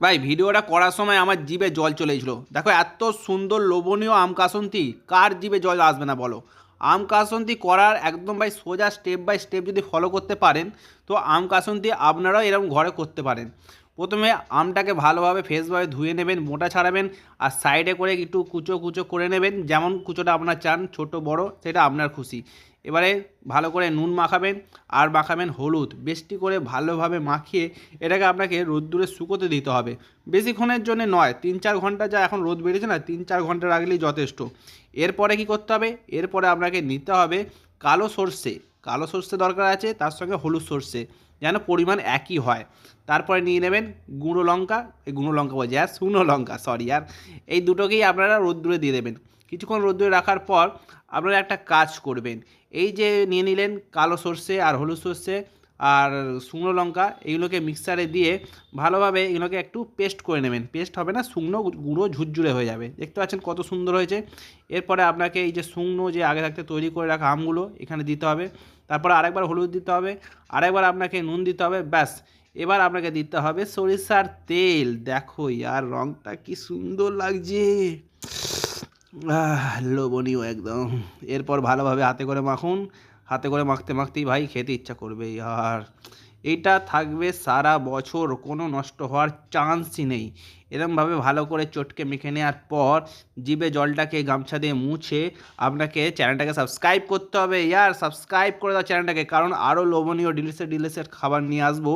ভাই, ভিডিওটা করার সময় আমার জিভে জল চলেছিল দেখো, এত সুন্দর লোভনীয় আম কাসন্তি, কার জিভে জল আসবে না বলো। আম কাসন্তি করার একদম ভাই সোজা স্টেপ বাই স্টেপ যদি ফলো করতে পারেন, তো আম কাসন্তি আপনারাও এরকম ঘরে করতে পারেন। প্রথমে আমটাকে ভালোভাবে ফ্রেশভাবে ধুয়ে নেবেন, মোটা ছাড়াবেন আর সাইডে করে একটু কুচো কুচো করে নেবেন। যেমন কুচোটা আপনার চান, ছোট, বড়, সেটা আপনার খুশি। এবারে ভালো করে নুন মাখাবেন আর মাখাবেন হলুদ। বেশটি করে ভালোভাবে মাখিয়ে এটাকে আপনাকে রোদ্দুরে শুকোতে দিতে হবে। বেশিক্ষণের জন্য নয়, তিন চার ঘণ্টা যা এখন রোদ বেড়েছে না, তিন চার ঘণ্টা রাখলেই যথেষ্ট। এরপরে কি করতে হবে? এরপরে আপনাকে নিতে হবে কালো সর্ষে। কালো সর্ষে দরকার আছে, তার সঙ্গে হলুদ সর্ষে, যেন পরিমাণ একই হয়। তারপরে নিয়ে নেবেন গুঁড়ো লঙ্কা, এই গুঁড়ো লঙ্কা বলছি আর শুকনো লঙ্কা সরি আর এই দুটোকেই আপনারা রোদ্দুরে দিয়ে দেবেন। কিছুক্ষণ রোদ্দুরে রাখার পর আপনারা একটা কাজ করবেন। এই যে নিয়ে নিলেন কালো সর্ষে আর হলুদ সর্ষে আর শুকনো লঙ্কা, এগুলোকে মিক্সারে দিয়ে ভালোভাবে এগুলোকে একটু পেস্ট করে নেবেন। পেস্ট হবে না, শুকনো গুঁড়ো ঝুরঝুরে হয়ে যাবে। দেখতে পাচ্ছেন কত সুন্দর হয়েছে। এরপরে আপনাকে এই যে শুকনো যে আগে থাকতে তৈরি করে রাখা আমগুলো এখানে দিতে হবে। তারপরে আরেকবার হলুদ দিতে হবে। আরেকবার আপনাকে নুন দিতে হবে। ব্যাস। এবার আপনাকে দিতে হবে সরিষার তেল। দেখো আর রংটা কি সুন্দর লাগছে। লোভনীয় একদম। এরপর ভালোভাবে হাতে করে মাখুন। হাতে করে মাখতে মাখতেই ভাই খেতে ইচ্ছা করবে, আর এইটা থাকবে সারা বছর কোনো নষ্ট হওয়ার চান্সই নেই। এরমভাবে ভালো করে চটকে মেখে নেওয়ার পর জিভে জলটাকে গামছা দিয়ে মুছে আপনাকে চ্যানেলটাকে সাবস্ক্রাইব করতে হবে। ইয়ার সাবস্ক্রাইব করে দাও চ্যানেলটাকে কারণ আরও লোভনীয় ডিলিসের ডিলিসের খাবার নিয়ে আসব।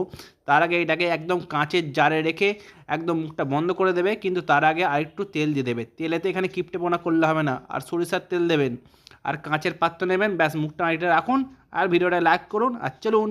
তার আগে এটাকে একদম কাঁচের জারে রেখে একদম মুখটা বন্ধ করে দেবে, কিন্তু তার আগে আরেকটু তেল দিয়ে দেবে। তেলেতে এখানে কিপটে পোনা করলে হবে না, আর সরিষার তেল দেবেন। আর কাঁচের পাত্র নেবেন ব্যাস মুখটা এটা রাখুন আর ভিডিওটা লাইক করুন আর চলুন।